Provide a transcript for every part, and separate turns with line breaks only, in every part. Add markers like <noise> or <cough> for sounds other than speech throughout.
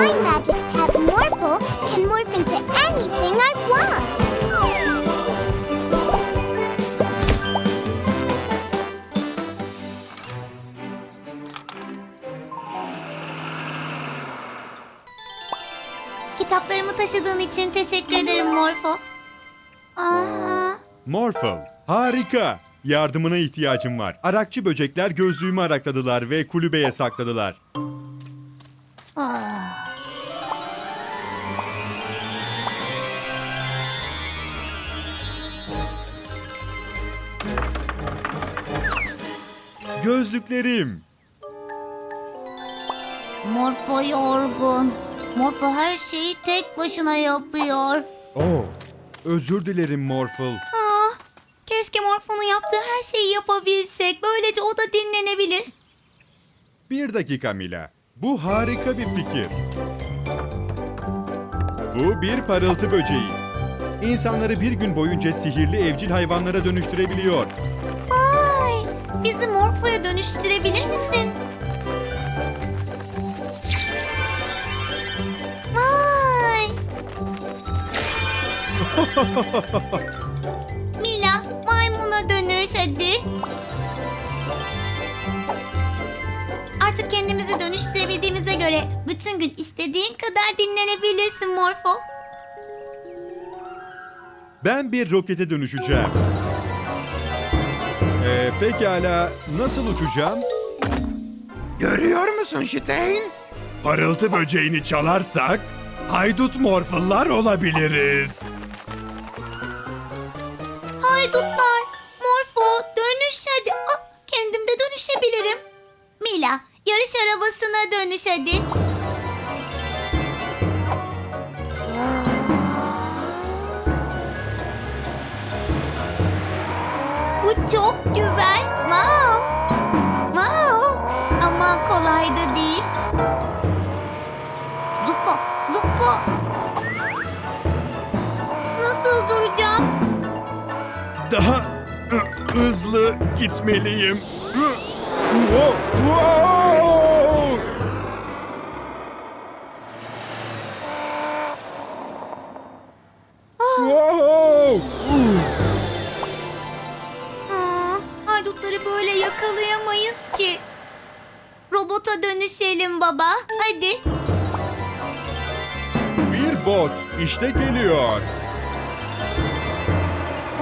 My magic pet Morphle can morph into anything I want.
Kitaplarımı taşıdığın için teşekkür ederim Morfo. Aa,
Morphle, harika. Yardımına ihtiyacım var. Arakçı böcekler gözlüğümü arakladılar ve kulübeye sakladılar. Gözlüklerim.
Morfo yorgun. Morfo her şeyi tek başına yapıyor.
Oh, özür dilerim Morphle.
Ah, keşke Morfo'nun yaptığı her şeyi yapabilsek. Böylece o da dinlenebilir.
Bir dakika Mila. Bu harika bir fikir. Bu bir parıltı böceği. İnsanları bir gün boyunca sihirli evcil hayvanlara dönüştürebiliyor.
Bizi Morfo'ya dönüştürebilir misin? Vay. <laughs> Mila, maymuna dönüş hadi. Artık kendimizi dönüştürebildiğimize göre bütün gün istediğin kadar dinlenebilirsin Morfo.
Ben bir rokete dönüşeceğim. Ee, pekala nasıl uçacağım?
Görüyor musun Stein?
Parıltı böceğini çalarsak haydut morfullar olabiliriz.
Haydutlar, Morfo dönüş hadi. Ah, kendim de dönüşebilirim. Mila, yarış arabasına dönüş hadi. Çok güzel. Wow. Wow. Ama kolay da değil. Zıpla, zıpla. Nasıl duracağım?
Daha hızlı gitmeliyim. Wow, wow!
Robota dönüşelim baba. Hadi.
Bir bot işte geliyor.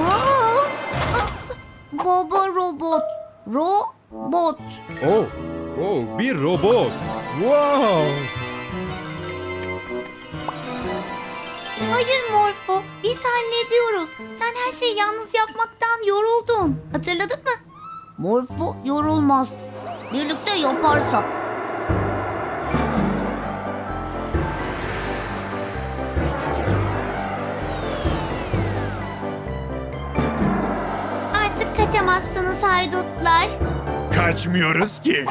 Aa, aa, baba robot. Robot.
Oh, oh bir robot. Wow!
Hayır Morfo. Biz hallediyoruz. Sen her şeyi yalnız yapmaktan yoruldun. Hatırladın mı? Morfo yorulmaz. Birlikte yaparsak. Artık kaçamazsınız haydutlar.
Kaçmıyoruz ki.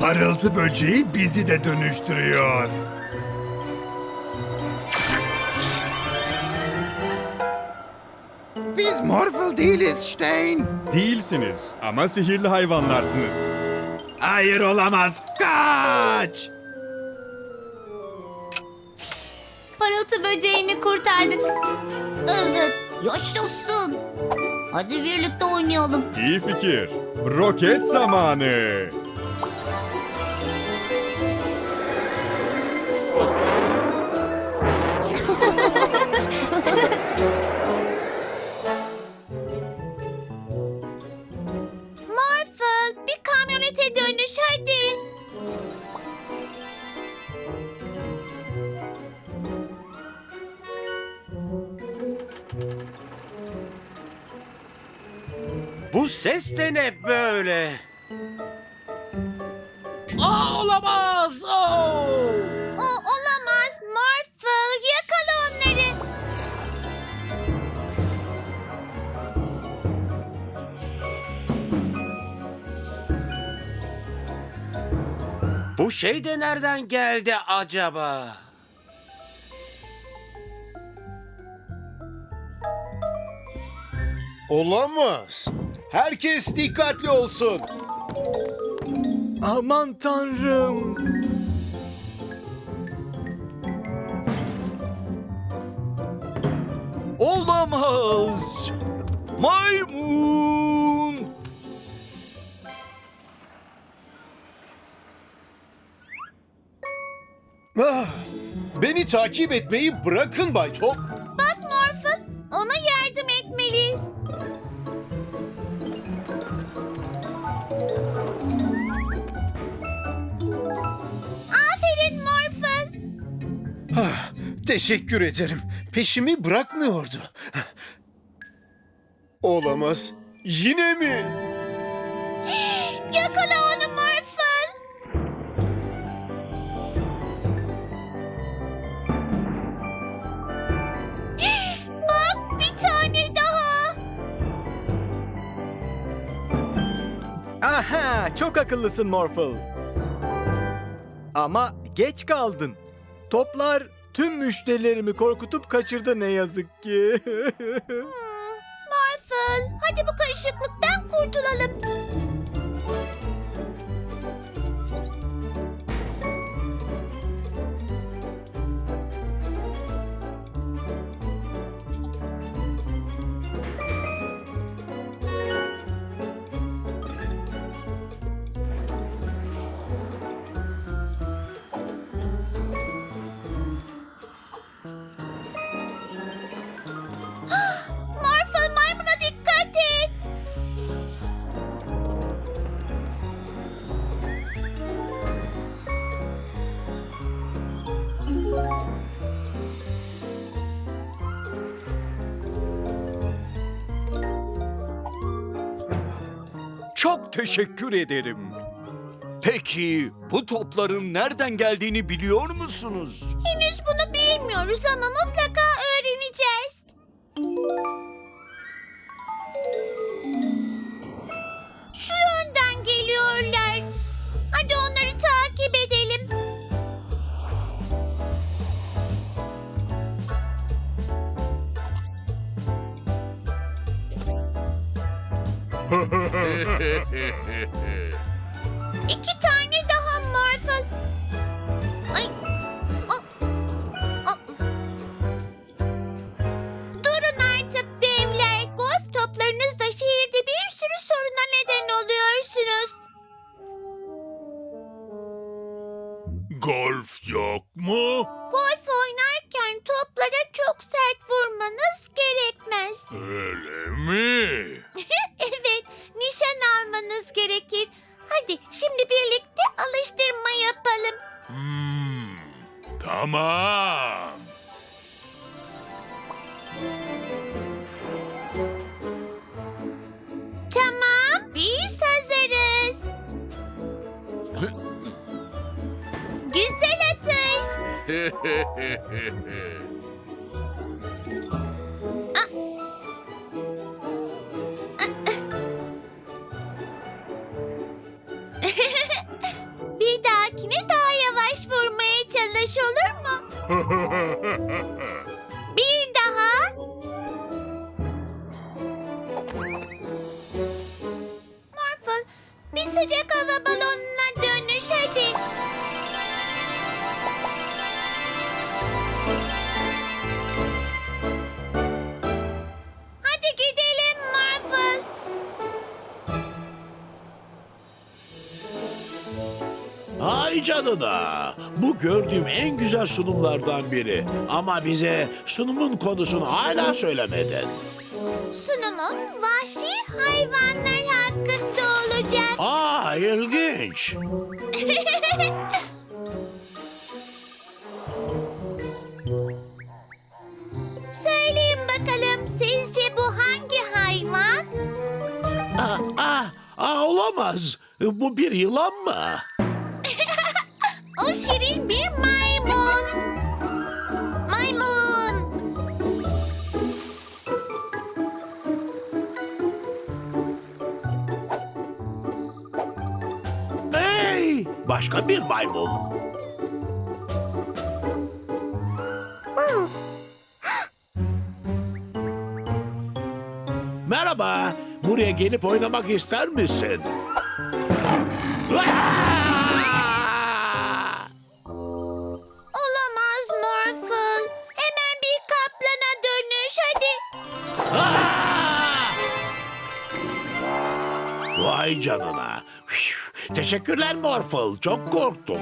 Parıltı böceği bizi de dönüştürüyor.
Morphle değiliz Stein.
Değilsiniz ama sihirli hayvanlarsınız.
Hayır olamaz. Kaç!
Parıltı böceğini kurtardık. Evet, yaşasın. Hadi birlikte oynayalım.
İyi fikir. Roket zamanı.
Dönüş hadi.
Bu ses de ne böyle? Aa olamaz. Oo! Bu şey de nereden geldi acaba?
Olamaz. Herkes dikkatli olsun. Aman tanrım.
Olamaz. Maymun.
Beni takip etmeyi bırakın Bay Top.
Bak Morphle, ona yardım etmeliyiz. Aferin Morphle.
Ah, teşekkür ederim. Peşimi bırakmıyordu. Olamaz. Yine mi? <gasps>
Yakala onu
çok akıllısın Morphle. Ama geç kaldın. Toplar tüm müşterilerimi korkutup kaçırdı ne yazık ki. <laughs>
Morphle, hadi bu karışıklıktan kurtulalım.
Teşekkür ederim. Peki bu topların nereden geldiğini biliyor musunuz?
Henüz bunu bilmiyoruz ama mutlaka <laughs> İki tane Bir dahakine daha yavaş vurmaya çalış olur mu? <laughs>
güzel sunumlardan biri. Ama bize sunumun konusunu hala söylemedin.
Sunumum vahşi hayvanlar hakkında olacak.
Aa ilginç. <laughs>
Söyleyin bakalım sizce bu hangi hayvan?
Aa, aa, aa, olamaz. Bu bir yılan mı? <laughs>
O şirin bir. Maymun.
başka bir maymun. Merhaba, buraya gelip oynamak ister misin?
Olamaz Morphle. Hemen bir kaplana dönüş hadi.
Vay canına. Teşekkürler Morphle. Çok korktum.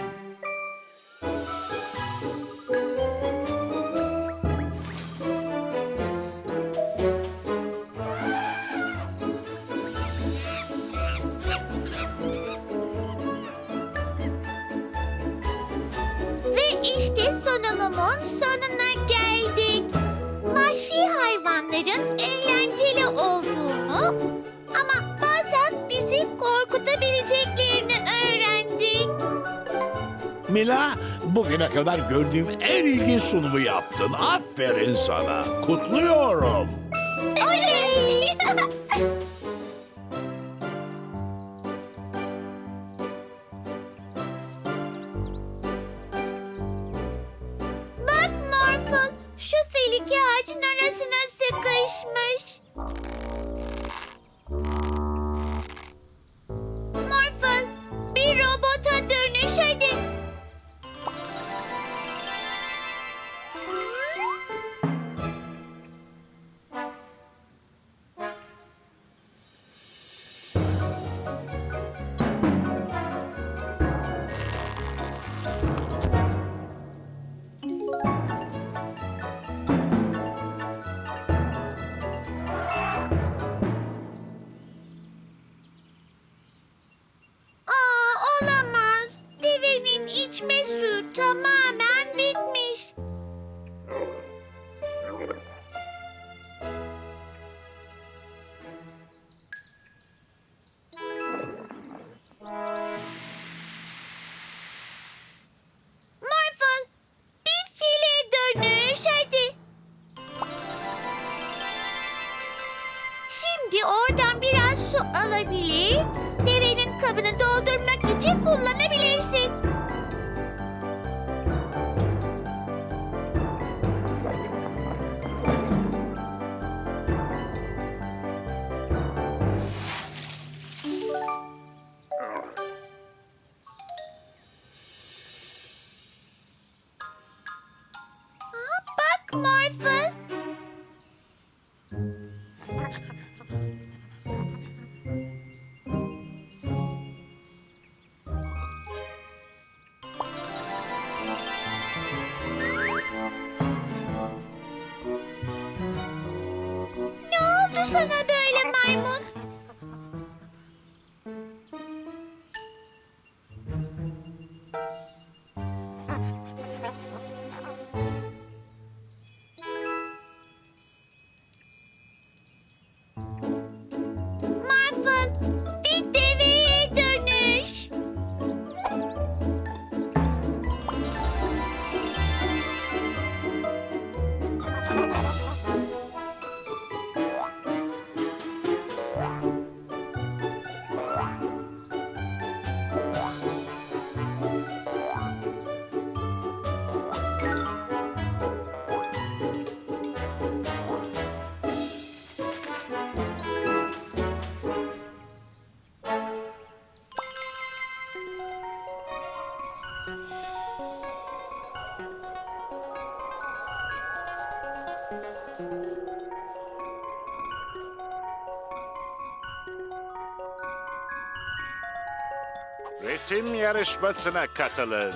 Bugüne kadar gördüğüm en ilginç sunumu yaptın. Aferin sana. Kutluyorum.
Oley! <laughs> Bak Morphle, şu fil ağacın arasına sıkışmış. Morphle, bir robota dönüş hadi. Su alabilir, devenin kabını doldurmak için kullanabilirsin.
Resim yarışmasına katılın.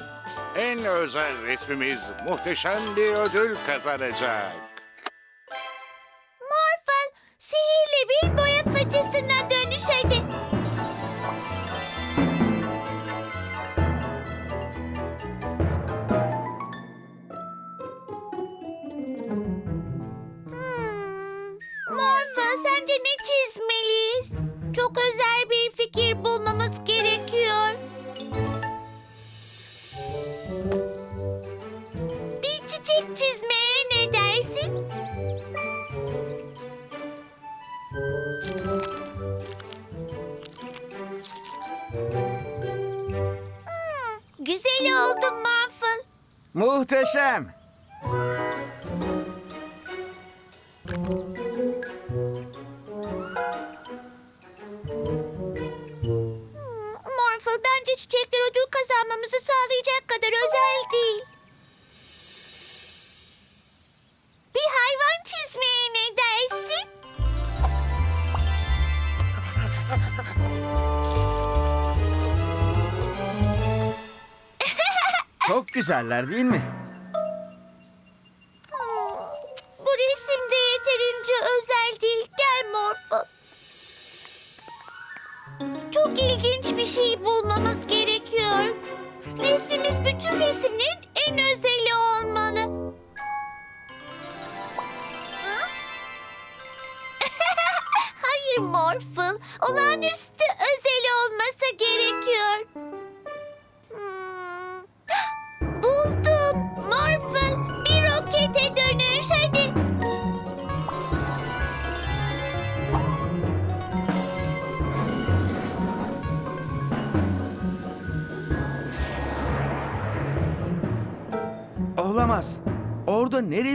En özel resmimiz muhteşem bir ödül kazanacak.
Oldu Muffin.
Muhteşem.
Morphle bence çiçekler ödül kazanmamızı sağlayacak kadar özel değil. Bir hayvan çizmeye ne dersin? Çok güzeller değil mi?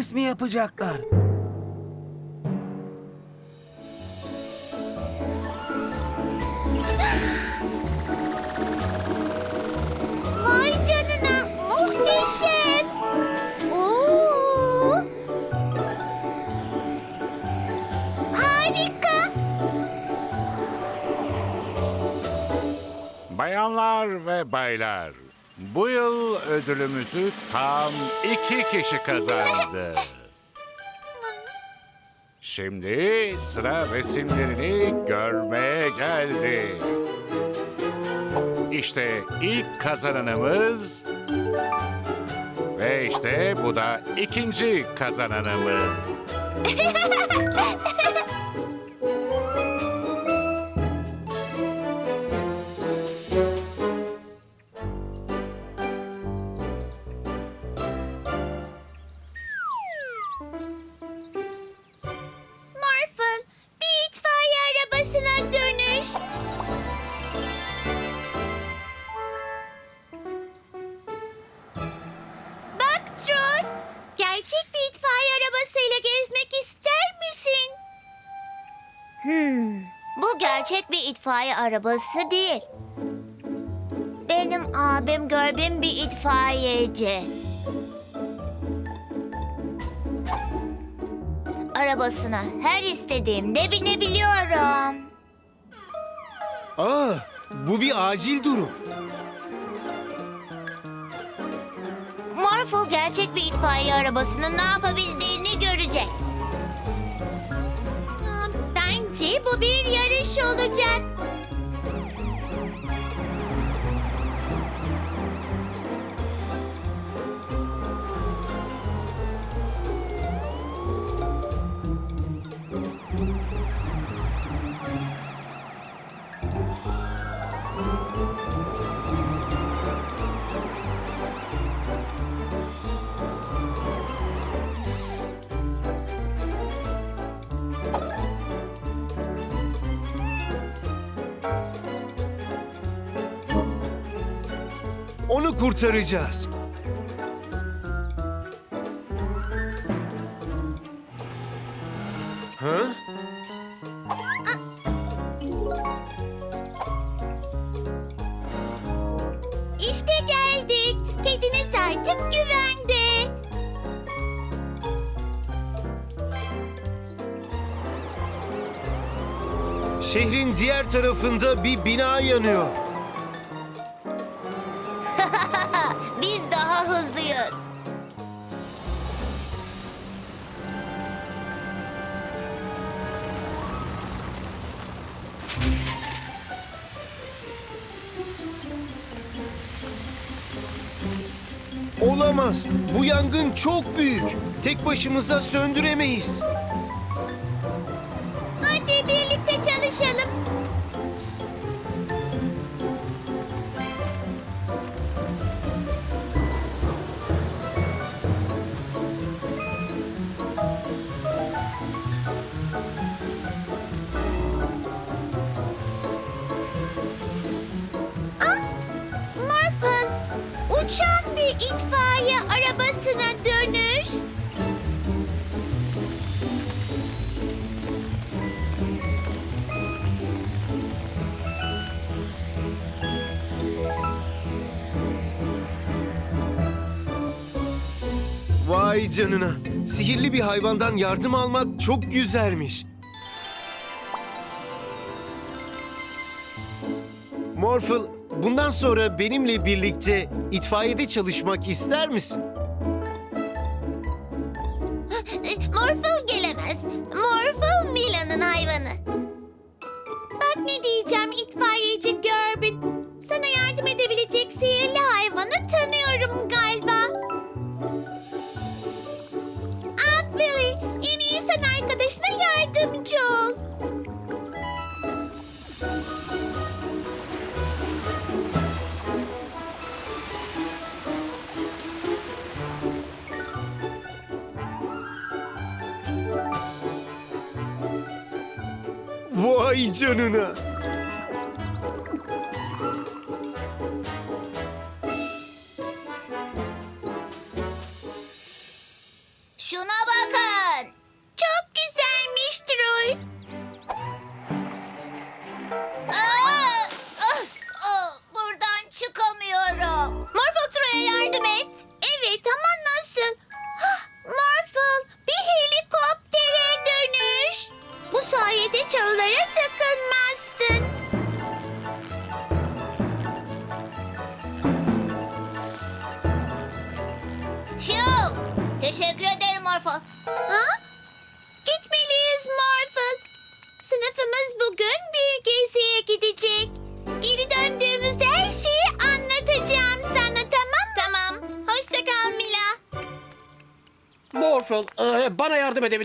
Resmi yapacaklar?
Ödülümüzü tam iki kişi kazandı. Şimdi sıra resimlerini görmeye geldi. İşte ilk kazananımız ve işte bu da ikinci kazananımız. <laughs>
arabası değil. Benim abim Görbin bir itfaiyeci. Arabasına her istediğimde binebiliyorum.
Aa, bu bir acil durum.
Morphle gerçek bir itfaiye arabasının ne yapabildiğini görecek. Bence bu bir yarış olacak.
Onu kurtaracağız. Ha?
İşte geldik. Kediniz artık güvende.
Şehrin diğer tarafında bir bina yanıyor. Yangın çok büyük. Tek başımıza söndüremeyiz.
Hadi birlikte çalışalım.
Canına. Sihirli bir hayvandan yardım almak çok güzelmiş. Morphle,
bundan sonra benimle birlikte itfaiyede çalışmak ister misin?
Morphle gelemez. Morphle Mila'nın hayvanı.
Bak ne diyeceğim itfaiyeci Görbün. Sana yardım edebilecek sihirli hayvanı tanıyorum galiba. Arkadaşına yardımcı ol.
Vay canına.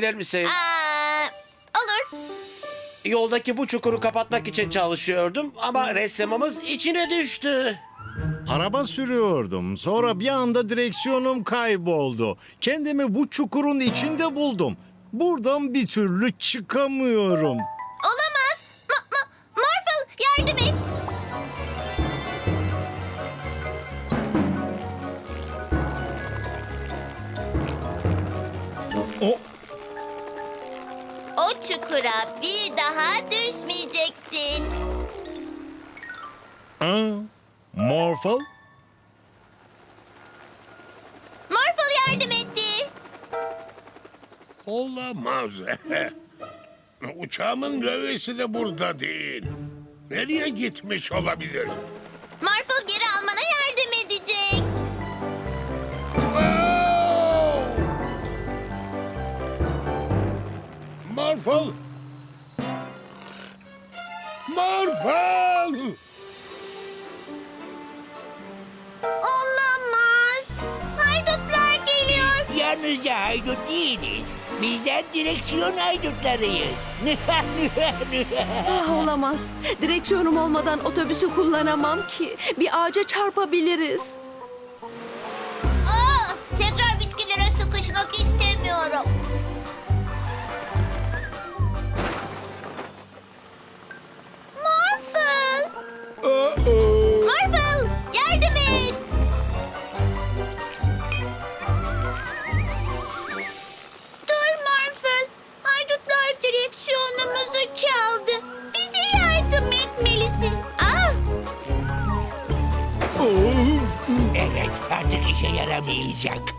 Edebilir misin?
Aa, olur.
Yoldaki bu çukuru kapatmak için çalışıyordum ama ressamımız içine düştü.
Araba sürüyordum. Sonra bir anda direksiyonum kayboldu. Kendimi bu çukurun içinde buldum. Buradan bir türlü çıkamıyorum.
Bir daha düşmeyeceksin.
Aa, Morphle?
Morphle yardım etti.
Olamaz. <laughs> Uçağımın lövesi de burada değil. Nereye gitmiş olabilir?
Morphle geri almana yardım edecek.
Oh! Morphle!
Olamaz. Haydutlar geliyor.
Yalnızca haydut değiliz. Bizler direksiyon haydutlarıyız. <laughs>
Ah olamaz. Direksiyonum olmadan otobüsü kullanamam ki. Bir ağaca çarpabiliriz.
Artık işe yaramayacak.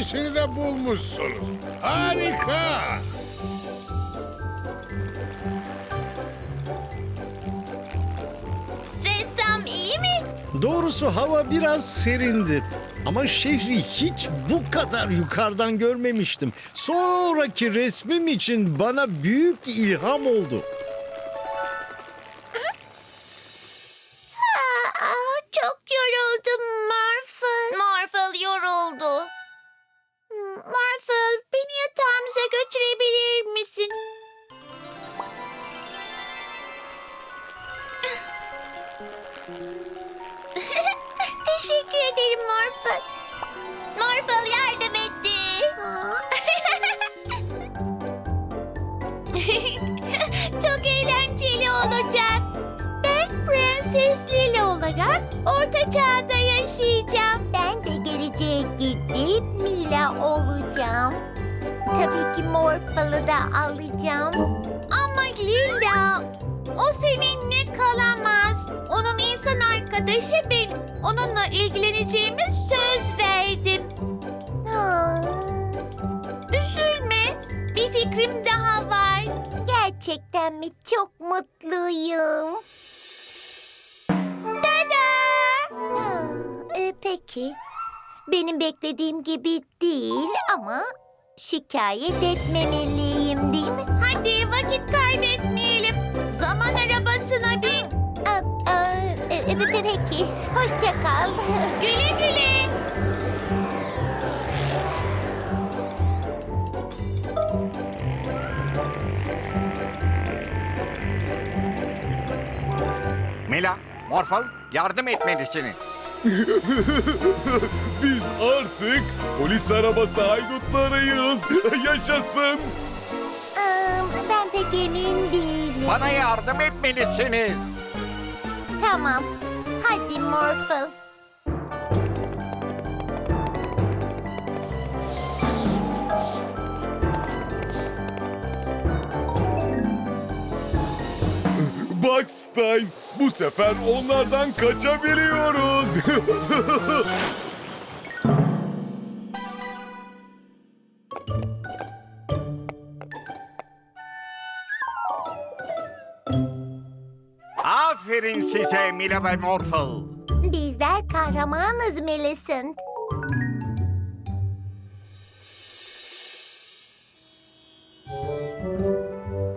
Lövesini de bulmuşsunuz. Harika!
Ressam iyi mi?
Doğrusu hava biraz serindi. Ama şehri hiç bu kadar yukarıdan görmemiştim. Sonraki resmim için bana büyük ilham oldu.
Fikrim daha var.
gerçekten mi? Çok mutluyum.
Tada!
Ha, e, peki. Benim beklediğim gibi değil ama şikayet etmemeliyim değil mi?
Hadi vakit kaybetmeyelim. Zaman arabasına bin.
Aa, aa, e, e, pe- peki. Hoşça kal.
Güle güle.
Mila, Morphle yardım etmelisiniz. <laughs>
Biz artık polis arabası haydutlarıyız. <laughs> Yaşasın.
Ben pek emin değilim.
Bana yardım etmelisiniz.
Tamam. Hadi Morphle.
Bak Stein, bu sefer onlardan kaçabiliyoruz. <laughs>
Aferin size Mila ve Morphle.
Bizler kahramanız Millicent.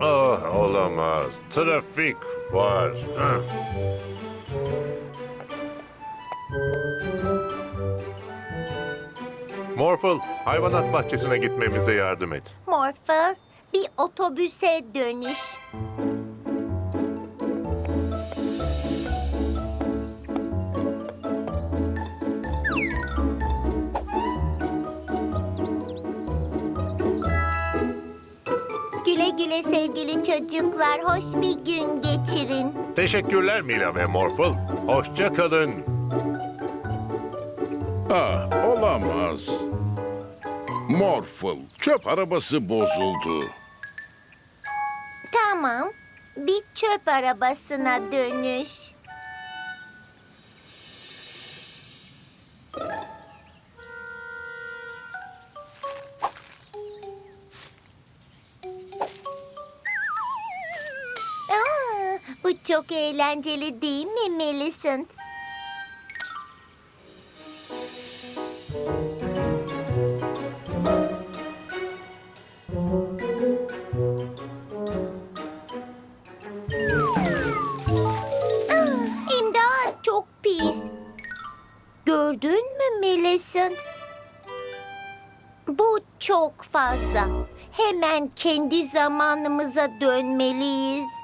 Ah olamaz. Trafik var. Hah. Morphle, hayvanat bahçesine gitmemize yardım et.
Morphle, bir otobüse dönüş. Güle sevgili çocuklar. Hoş bir gün geçirin.
Teşekkürler Mila ve Morphle. Hoşça kalın.
Ah, olamaz. Morphle, çöp arabası bozuldu.
Tamam. Bir çöp arabasına dönüş. Çok eğlenceli değil mi Millicent? Ah, İmdat çok pis. Gördün mü Millicent? Bu çok fazla. Hemen kendi zamanımıza dönmeliyiz.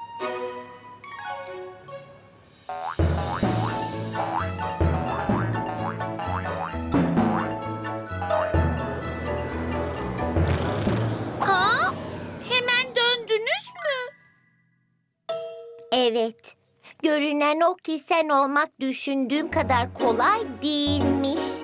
Evet. Görünen o ki sen olmak düşündüğüm kadar kolay değilmiş.